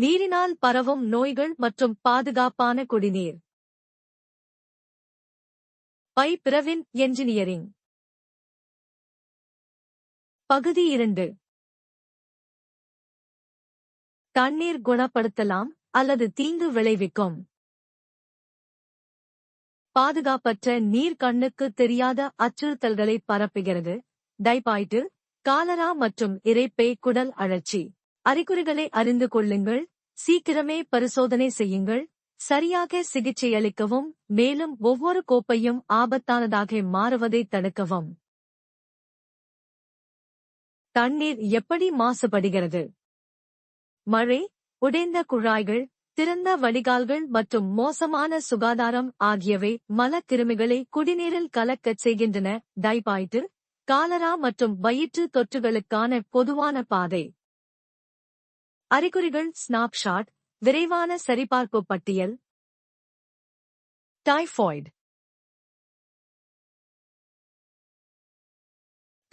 நீரினால் பரவும் நோய்கள் மற்றும் பாதுகாப்பான குடிநீர். By Pravin engineering. பகுதி இரண்டு. தண்ணீர் குணப்படுத்தலாம் அல்லது தீங்கு விளைவிக்கும். பாதுகாப்பற்ற நீர் கண்ணுக்கு தெரியாத அச்சுறுத்தல்களை பரப்புகிறது. டைபாய்டு காலரா மற்றும் இரைப்பை குடல் அழற்சி. அறிகுறிகளை அறிந்து கொள்ளுங்கள். சீக்கிரமே பரிசோதனை செய்யுங்கள். சரியாக சிகிச்சையளிக்கவும் மேலும் ஒவ்வொரு கோப்பையும் ஆபத்தானதாக மாறுவதை தடுக்கவும். தண்ணீர் எப்படி மாசுபடுகிறது? மழை உடைந்த குழாய்கள் திறந்த வடிகால்கள் மற்றும் மோசமான சுகாதாரம் ஆகியவை மலக்கிருமிகளை குடிநீரில் கலக்கச் செய்கின்றன. டைபாய்டு காலரா மற்றும் வயிற்று தொற்றுகளுக்கான பொதுவான பாதை. அறிகுறிகள் ஸ்னாப்ஷாட் விரைவான சரிபார்ப்பு பட்டியல். டைஃபாய்டு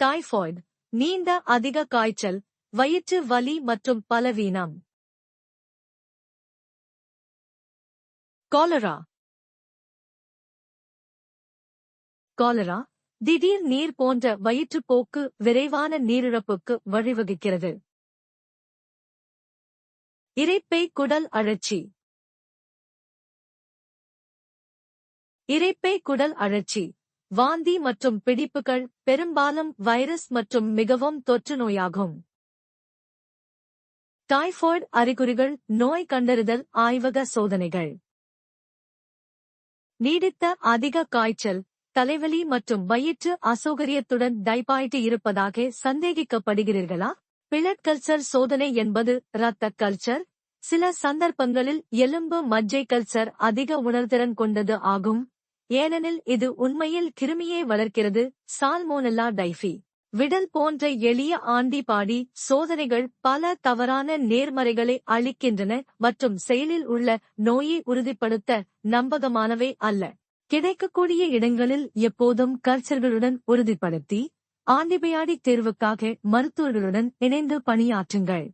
டைஃபாய்டு நீண்ட அதிக காய்ச்சல் வயிற்று வலி மற்றும் பலவீனம். காலரா காலரா திடீர் நீர் போன்ற வயிற்றுப்போக்கு விரைவான நீரிழப்புக்கு வழிவகுக்கிறது. இரைப்பை குடல் அழற்சி. இரைப்பை குடல் அழற்சி. வாந்தி மற்றும் பிடிப்புகள் பெரும்பாலும் வைரஸ் மற்றும் மிகவும் தொற்று நோயாகும். டைஃபாய்டு அறிகுறிகள் நோய் கண்டறிதல் ஆய்வக சோதனைகள். நீடித்த அதிக காய்ச்சல் தலைவலி மற்றும் வயிற்று அசௌகரியத்துடன் டைபாய்டு இருப்பதாக சந்தேகிக்கப்படுகிறீர்களா? பிளட் கல்ச்சர் சோதனை என்பது இரத்த கல்ச்சர். சில சந்தர்ப்பங்களில் எலும்பு மஜ்ஜை கல்ச்சர் அதிக உணர்திறன் கொண்டது ஆகும். ஏனெனில் இது உண்மையில் கிருமியை வளர்க்கிறது. Salmonella typhi. விடல் போன்ற எளிய ஆண்டிபாடி சோதனைகள் பல தவறான நேர்மறைகளை அளிக்கின்றன மற்றும் செயலில் உள்ள நோயை உறுதிப்படுத்த நம்பகமானவை அல்ல. கிடைக்கக்கூடிய இடங்களில் எப்போதும் கல்ச்சர்களுடன் உறுதிப்படுத்தி ஆன்டிபயாடிக் தேர்வுக்காக மருத்துவர்களுடன் இணைந்து பணியாற்றுங்கள்.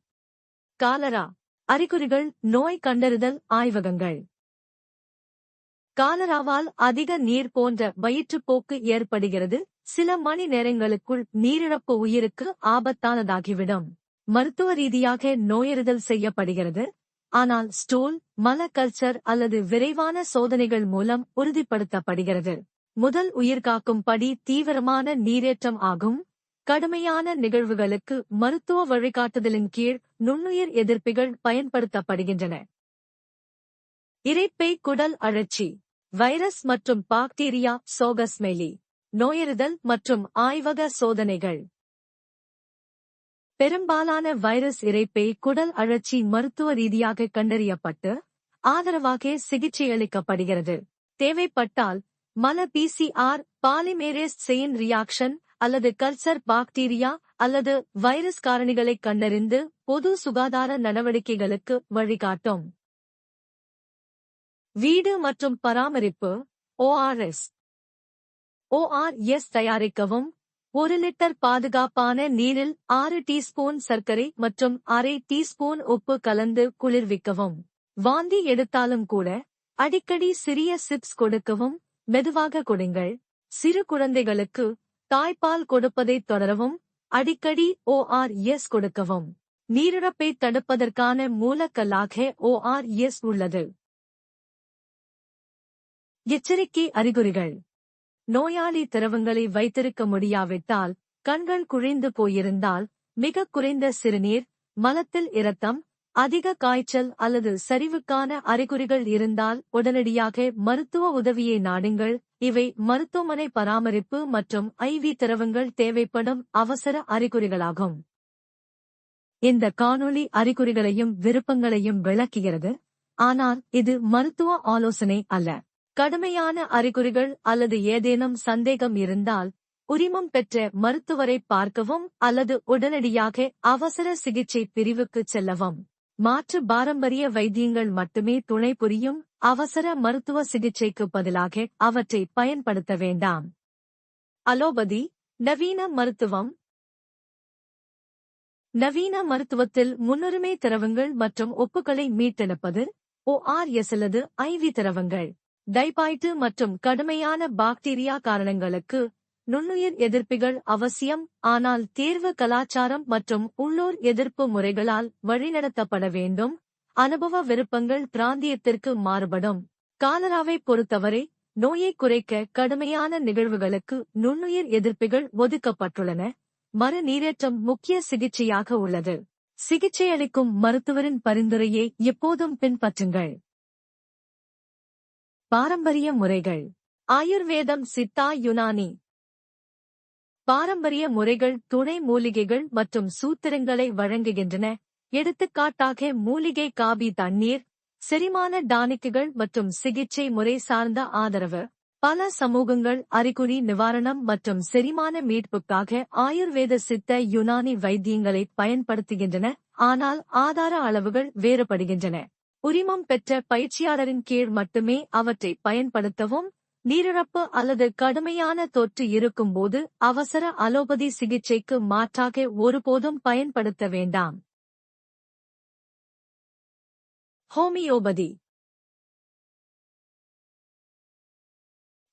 காலரா அறிகுறிகள் நோய் கண்டறிதல் ஆய்வகங்கள். காலராவால் அதிக நீர் போன்ற வயிற்றுப்போக்கு ஏற்படுகிறது. சில மணி நேரங்களுக்குள் நீரிழப்பு உயிருக்கு ஆபத்தானதாகிவிடும். மருத்துவ ரீதியாக நோயறிதல் செய்யப்படுகிறது. ஆனால் ஸ்டூல் மல கல்ச்சர் அல்லது விரைவான சோதனைகள் மூலம் உறுதிப்படுத்தப்படுகிறது. முதல் உயிர்காக்கும் படி தீவிரமான நீரேற்றம் ஆகும். கடுமையான நிகழ்வுகளுக்கு மருத்துவ வழிகாட்டுதலின் கீழ் நுண்ணுயிர் எதிர்ப்பிகள் பயன்படுத்தப்படுகின்றன. இரைப்பை குடல் அழற்சி வைரஸ் மற்றும் பாக்டீரியா சோகஸ்மெலி நோயறிதல் மற்றும் ஆய்வக சோதனைகள். பெரும்பாலான வைரஸ் இரைப்பை குடல் அழற்சி மருத்துவ ரீதியாக கண்டறியப்பட்டு ஆதரவாக சிகிச்சையளிக்கப்படுகிறது தேவைப்பட்டால் மல பிசிஆர் பாலிமேரேஸ் செயின் ரியாக்ஷன் அல்லது கல்ச்சர் பாக்டீரியா அல்லது வைரஸ் காரணிகளை கண்டறிந்து பொது சுகாதார நடவடிக்கைகளுக்கு வழிகாட்டும். வீடு மற்றும் பராமரிப்பு ஓஆர்எஸ் ஓஆர்எஸ் தயாரிக்கவும். ஒரு லிட்டர் பாதுகாப்பான நீரில் ஆறு டீஸ்பூன் சர்க்கரை மற்றும் அரை டீஸ்பூன் உப்பு கலந்து குளிர்விக்கவும். வாந்தி எடுத்தாலும் கூட அடிக்கடி சிறிய சிப்ஸ் கொடுக்கவும். மெதுவாக கொடுங்கள். சிறு குழந்தைகளுக்கு தாய்ப்பால் கொடுப்பதை தொடரவும் அடிக்கடி ஓஆர்எஸ் கொடுக்கவும். நீரிழப்பை தடுப்பதற்கான மூலக்கல்லாக ஓஆர்எஸ் உள்ளது. எச்சரிக்கை அறிகுறிகள். நோயாளி திரவங்களை வைத்திருக்க முடியாவிட்டால் கண்கள் குழிந்து போயிருந்தால் மிக குறைந்த சிறுநீர் மலத்தில் இரத்தம் அதிக காய்ச்சல் அல்லது சரிவுக்கான அறிகுறிகள் இருந்தால் உடனடியாக மருத்துவ உதவியை நாடுங்கள். இவை மருத்துவமனை பராமரிப்பு மற்றும் ஐவி திரவங்கள் தேவைப்படும் அவசர அறிகுறிகளாகும். இந்த காணொளி அறிகுறிகளையும் விருப்பங்களையும் விளக்குகிறது. ஆனால் இது மருத்துவ ஆலோசனை அல்ல. கடுமையான அறிகுறிகள் அல்லது ஏதேனும் சந்தேகம் இருந்தால் உரிமம் பெற்ற மருத்துவரை பார்க்கவும் அல்லது உடனடியாக அவசர சிகிச்சை பிரிவுக்கு செல்லவும். மாற்று பாரம்பரிய வைத்தியங்கள் மட்டுமே துணை புரியும் அவசர மருத்துவ சிகிச்சைக்கு பதிலாக அவற்றை பயன்படுத்த வேண்டாம். அலோபதி நவீன மருத்துவம். நவீன மருத்துவத்தில் முன்னுரிமை திரவங்கள் மற்றும் ஒப்புகளை மீட்டெடுப்பது ஓஆர்எஸ் அல்லது ஐவி திரவங்கள் டைபாய்டு மற்றும் கடுமையான பாக்டீரியா காரணங்களுக்கு நுண்ணுயிர் எதிர்ப்பிகள் அவசியம் ஆனால் தேர்வு கலாச்சாரம் மற்றும் உள்ளூர் எதிர்ப்பு முறைகளால் வழிநடத்தப்பட வேண்டும். அனுபவ விருப்பங்கள் பிராந்தியத்திற்கு மாறுபடும். காலராவை பொறுத்தவரை நோயை குறைக்க கடுமையான நிகழ்வுகளுக்கு நுண்ணுயிர் எதிர்ப்பிகள் ஒதுக்கப்பட்டுள்ளன. மறுநீரேற்றம் முக்கிய சிகிச்சையாக உள்ளது. சிகிச்சையளிக்கும் மருத்துவரின் பரிந்துரையை எப்போதும் பின்பற்றுங்கள். பாரம்பரிய முறைகள். ஆயுர்வேதம் சித்தா யுனானி. பாரம்பரிய முறைகள் துணை மூலிகைகள் மற்றும் சூத்திரங்களை வழங்குகின்றன. எடுத்துக்காட்டாக மூலிகை காபி தண்ணீர் செரிமான டானிக்குகள் மற்றும் சிகிச்சை முறை சார்ந்த ஆதரவு. பல சமூகங்கள் அறிகுறி நிவாரணம் மற்றும் செரிமான மீட்புக்காக ஆயுர்வேத சித்த யுனானி வைத்தியங்களை பயன்படுத்துகின்றன. ஆனால் ஆதார அளவுகள் வேறுபடுகின்றன. உரிமம் பெற்ற பயிற்சியாளரின் கீழ் மட்டுமே அவற்றை பயன்படுத்தவும் நீரிழப்பு அல்லது கடுமையான தொற்று இருக்கும்போது அவசர அலோபதி சிகிச்சைக்கு மாற்றாக ஒருபோதும் பயன்படுத்த வேண்டாம். ஹோமியோபதி.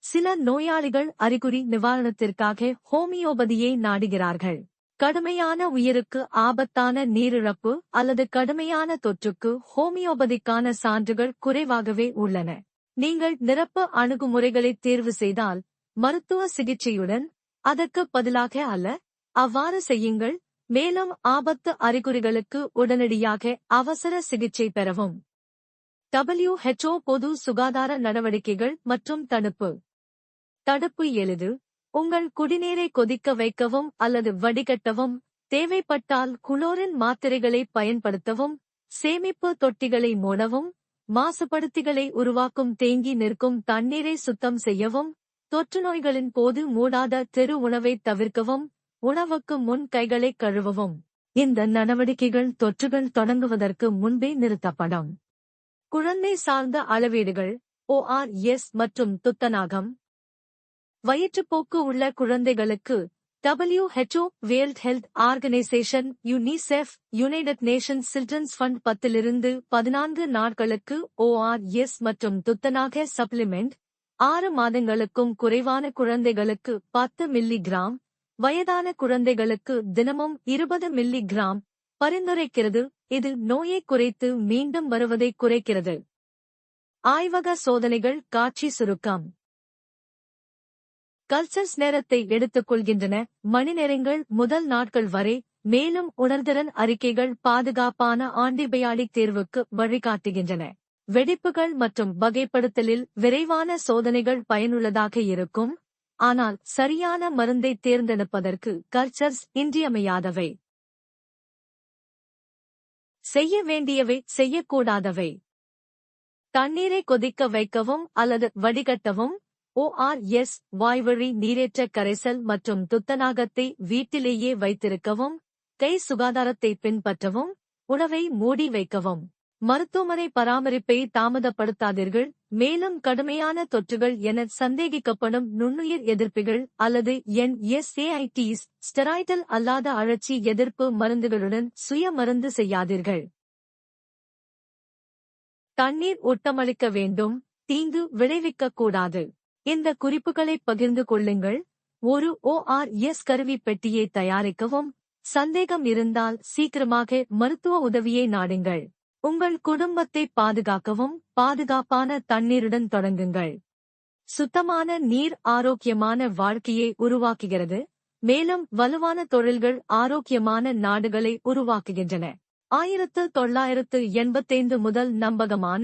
சில நோயாளிகள் அறிகுறி நிவாரணத்திற்காக ஹோமியோபதியை நாடுகிறார்கள். கடுமையான உயிருக்கு ஆபத்தான நீரிழப்பு அல்லது கடுமையான தொற்றுக்கு ஹோமியோபதிக்கான சான்றுகள் குறைவாகவே உள்ளன. நீங்கள் நிரப்ப அணுகுமுறைகளை தேர்வு செய்தால் மருத்துவ சிகிச்சையுடன் அதற்கு பதிலாக அல்ல அவ்வாறு செய்யுங்கள். மேலும் ஆபத்து அறிகுறிகளுக்கு உடனடியாக அவசர சிகிச்சை பெறவும். WHO பொது சுகாதார நடவடிக்கைகள் மற்றும் தடுப்பு. தடுப்பு எளிது. உங்கள் குடிநீரை கொதிக்க வைக்கவும் அல்லது வடிகட்டவும் தேவைப்பட்டால் குளோரின் மாத்திரைகளை பயன்படுத்தவும் சேமிப்பு தொட்டிகளை மூடவும் மாசுபடுத்திகளை உருவாக்கும் தேங்கி நிற்கும் தண்ணீரை சுத்தம் செய்யவும் தொற்று நோய்களின் போது மூடாத தெரு உணவை தவிர்க்கவும் உணவுக்கு முன் கைகளை கழுவவும். இந்த நடவடிக்கைகள் தொற்றுகள் தொடங்குவதற்கு முன்பே நிறுத்தப்படும். குழந்தை சார்ந்த அளவீடுகள் ORS மற்றும் துத்தநாகம். வயிற்றுப்போக்கு உள்ள குழந்தைகளுக்கு WHO world health organisation UNICEF united nations children's fund பத்திலிருந்து பதினான்கு நாட்களுக்கு ஓஆர்எஸ் மற்றும் துத்தநாக சப்ளிமெண்ட் ஆறு மாதங்களுக்கும் குறைவான குழந்தைகளுக்கு பத்து மில்லி கிராம் வயதான குழந்தைகளுக்கு தினமும் இருபது மில்லி கிராம் பரிந்துரைக்கிறது. இது நோயை குறைத்து மீண்டும் வருவதை குறைக்கிறது. ஆய்வக சோதனைகள் காட்சி சுருக்கம். கல்ச்சர்ஸ் நேரத்தை எடுத்துக் கொள்கின்றன. மணிநேரங்கள் முதல் நாட்கள் வரை மேலும் உணர்திறன் அறிக்கைகள் பாதுகாப்பான ஆண்டிபயாடிக் தேர்வுக்கு வழிகாட்டுகின்றன. வெடிப்புகள் மற்றும் வகைப்படுத்தலில் விரைவான சோதனைகள் பயனுள்ளதாக இருக்கும். ஆனால் சரியான மருந்தை தேர்ந்தெடுப்பதற்கு கல்ச்சர்ஸ் இன்றியமையாதவை. செய்ய வேண்டியவை செய்யக்கூடாதவை. தண்ணீரை கொதிக்க வைக்கவும் அல்லது வடிகட்டவும் ஓஆர்எஸ் வாய்வழி நீரேற்ற கரைசல் மற்றும் துத்தநாகத்தை வீட்டிலேயே வைத்திருக்கவும் கை சுகாதாரத்தை பின்பற்றவும் உணவை மூடி வைக்கவும். மருத்துவமனை பராமரிப்பை தாமதப்படுத்தாதீர்கள். மேலும் கடுமையான தொற்றுகள் என சந்தேகிக்கப்படும் நுண்ணுயிர் எதிர்ப்பிகள் அல்லது NSAIDs ஸ்டெராய்டல் அல்லாத அழற்சி எதிர்ப்பு மருந்துகளுடன் சுய மருந்து செய்யாதீர்கள். தண்ணீர் ஊட்டமளிக்க வேண்டும். தீங்கு விளைவிக்கக் கூடாது இந்த குறிப்புகளை பகிர்ந்து கொள்ளுங்கள். ஒரு ORS கருவி பெட்டியை தயாரிக்கவும். சந்தேகம் இருந்தால் சீக்கிரமாக மருத்துவ உதவியை நாடுங்கள். உங்கள் குடும்பத்தை பாதுகாக்கவும். பாதுகாப்பான தண்ணீருடன் தொடங்குங்கள். சுத்தமான நீர் ஆரோக்கியமான வாழ்க்கையை உருவாக்குகிறது. மேலும் வலுவான தொழில்கள் ஆரோக்கியமான நாடுகளை உருவாக்குகின்றன. ஆயிரத்து தொள்ளாயிரத்து எண்பத்தைந்து முதல் நம்பகமான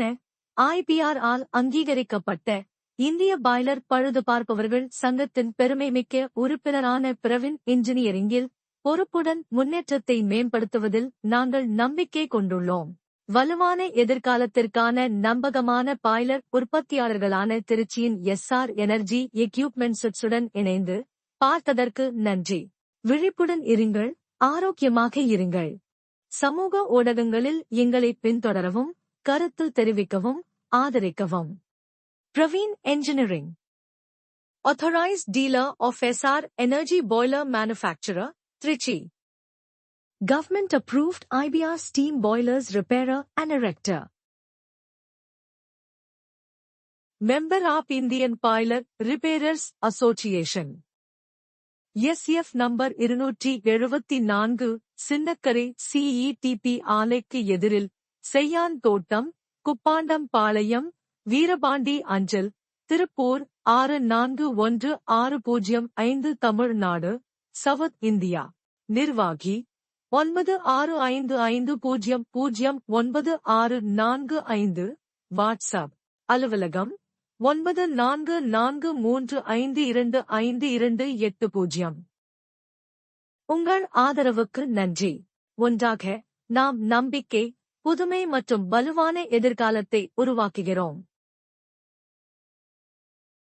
ஐபிஆர் ஆல் அங்கீகரிக்கப்பட்ட இந்திய பாய்லர் பழுது பார்ப்பவர்கள் சங்கத்தின் பெருமைமிக்க உறுப்பினரான பிரவின் இன்ஜினியரிங்கில் பொறுப்புடன் முன்னேற்றத்தை மேம்படுத்துவதில் நாங்கள் நம்பிக்கை கொண்டுள்ளோம். வலுவான எதிர்காலத்திற்கான நம்பகமான பாய்லர் உற்பத்தியாளர்களான திருச்சியின் எஸ்ஆர் எனர்ஜி எக்யூப்மெண்ட்ஸுடன் இணைந்து பார்த்ததற்கு நன்றி. விழிப்புடன் இருங்கள் ஆரோக்கியமாக இருங்கள். சமூக ஊடகங்களில் எங்களை பின்தொடரவும் கருத்து தெரிவிக்கவும் ஆதரிக்கவும். Praveen engineering Authorized dealer of SR Energy Boiler Manufacturer, Trichy. Government approved IBR steam boilers repairer and erector. Member of Indian Pilot Repairers Association. SF number இருநூற்றி எழுபத்தி நான்கு சின்னக்கரை சிஇடிபி ஆலைக்கு எதிரில் செய்யான் தோட்டம் குப்பாண்டம் பாளையம் வீரபாண்டி அஞ்சல் திருப்பூர் ஆறு நான்கு ஒன்று ஆறு பூஜ்ஜியம் ஐந்து தமிழ்நாடு சவுத் இந்தியா. நிர்வாகி ஒன்பது ஆறு ஐந்து ஐந்து பூஜ்ஜியம் பூஜ்ஜியம் ஒன்பது ஆறு நான்கு ஐந்து வாட்ஸ்அப். அலுவலகம் ஒன்பது நான்கு நான்கு மூன்று ஐந்து இரண்டு ஐந்து இரண்டு எட்டு பூஜ்ஜியம் உங்கள் ஆதரவுக்கு நன்றி. ஒன்றாக நாம் நம்பிக்கை புதுமை மற்றும் வலுவான எதிர்காலத்தை உருவாக்குகிறோம்.